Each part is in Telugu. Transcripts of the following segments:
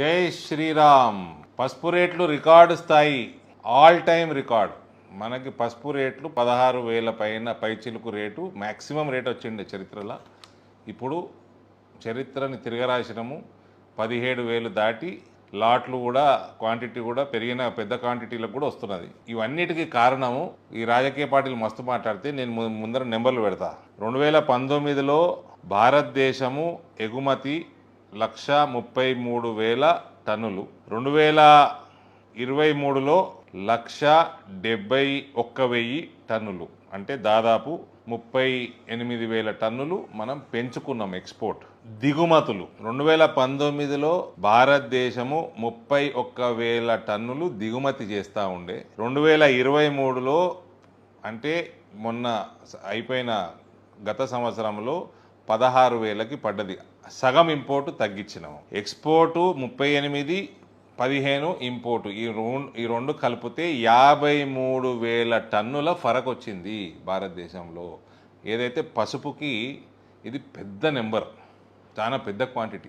జై శ్రీరామ్. పసుపు రేట్లు రికార్డు స్థాయి ఆల్ టైమ్ రికార్డ్ మనకి పసుపు రేట్లు పదహారు వేల పైన పైచిలుకు రేటు మ్యాక్సిమం రేట్ వచ్చిండే చరిత్రలో. ఇప్పుడు చరిత్రని తిరగరాసినము పదిహేడు వేలు దాటి లాట్లు కూడా క్వాంటిటీ కూడా పెరిగిన పెద్ద క్వాంటిటీలకు కూడా వస్తున్నది. ఇవన్నిటికీ కారణము ఈ రాజకీయ పార్టీలు మస్తు మాట్లాడితే నేను ముందర నెంబర్లు పెడతా. రెండు వేల పంతొమ్మిదిలో భారతదేశము ఎగుమతి లక్ష ముప్పై మూడు వేల టన్నులు. రెండు వేల ఇరవై మూడులో లక్ష డెబ్బై ఒక్క వెయ్యి టన్నులు. అంటే దాదాపు ముప్పై ఎనిమిది వేల టన్నులు మనం పెంచుకున్నాం ఎక్స్పోర్ట్. దిగుమతులు. రెండు వేల పంతొమ్మిదిలో భారతదేశము ముప్పై ఒక్క వేల టన్నులు దిగుమతి చేస్తూ ఉండే. రెండు వేల ఇరవై మూడులో అంటే మొన్న అయిపోయిన గత సంవత్సరంలో పదహారు వేలకి పడ్డది. సగం ఇంపోర్టు తగ్గించినాము. ఎక్స్పోర్టు ముప్పై ఎనిమిది పదిహేను ఇంపోర్టు. ఈ రెండు ఈ రెండు కలిపితే యాభై మూడు వేల టన్నుల ఫరక్ వచ్చింది భారతదేశంలో. ఏదైతే పసుపుకి ఇది పెద్ద నెంబర్ చాలా పెద్ద క్వాంటిటీ.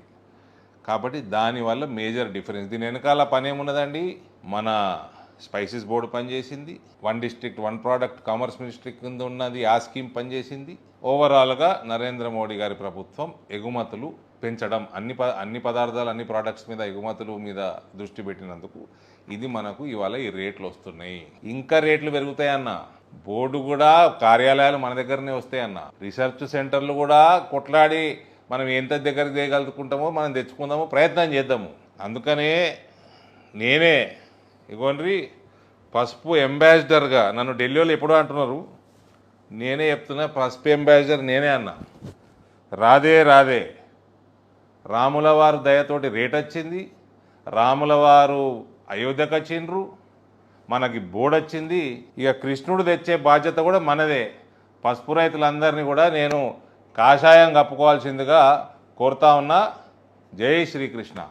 కాబట్టి దానివల్ల మేజర్ డిఫరెన్స్. దీని వెనకాల పని ఏమున్నదండి మన స్పైసెస్ బోర్డు పనిచేసింది. One district one product commerce ministry కింద ఉన్నది ఆ స్కీమ్ పనిచేసింది. ఓవరాల్గా నరేంద్ర మోడీ గారి ప్రభుత్వం ఎగుమతులు పెంచడం అన్ని ప అన్ని పదార్థాలు అన్ని ప్రోడక్ట్స్ మీద ఎగుమతులు మీద దృష్టి పెట్టినందుకు ఇది మనకు ఇవాళ ఈ రేట్లు వస్తున్నాయి. ఇంకా రేట్లు పెరుగుతాయన్న బోర్డు కూడా కార్యాలయాలు మన దగ్గరనే వస్తాయన్న రీసెర్చ్ సెంటర్లు కూడా కొట్లాడి మనం ఎంత దగ్గర తేగలుగుకుంటామో మనం తెచ్చుకుందామో ప్రయత్నం చేద్దాము. అందుకనే నేనే ఇగోండ్రి పసుపు అంబాసిడర్గా నన్ను ఢిల్లీలో ఎప్పుడో అంటున్నారు. నేనే చెప్తున్నా పసుపు అంబాసిడర్ నేనే అన్నా. రాదే రాదే రాముల వారు దయతోటి రేట్ వచ్చింది. రాముల వారు అయోధ్యకు వచ్చిండ్రు. మనకి బోర్డు వచ్చింది. ఇక కృష్ణుడు తెచ్చే బాధ్యత కూడా మనదే. పసుపు రైతులందరినీ కూడా నేను కాషాయం కప్పుకోవాల్సిందిగా కోరుతా ఉన్నా. జై శ్రీకృష్ణ.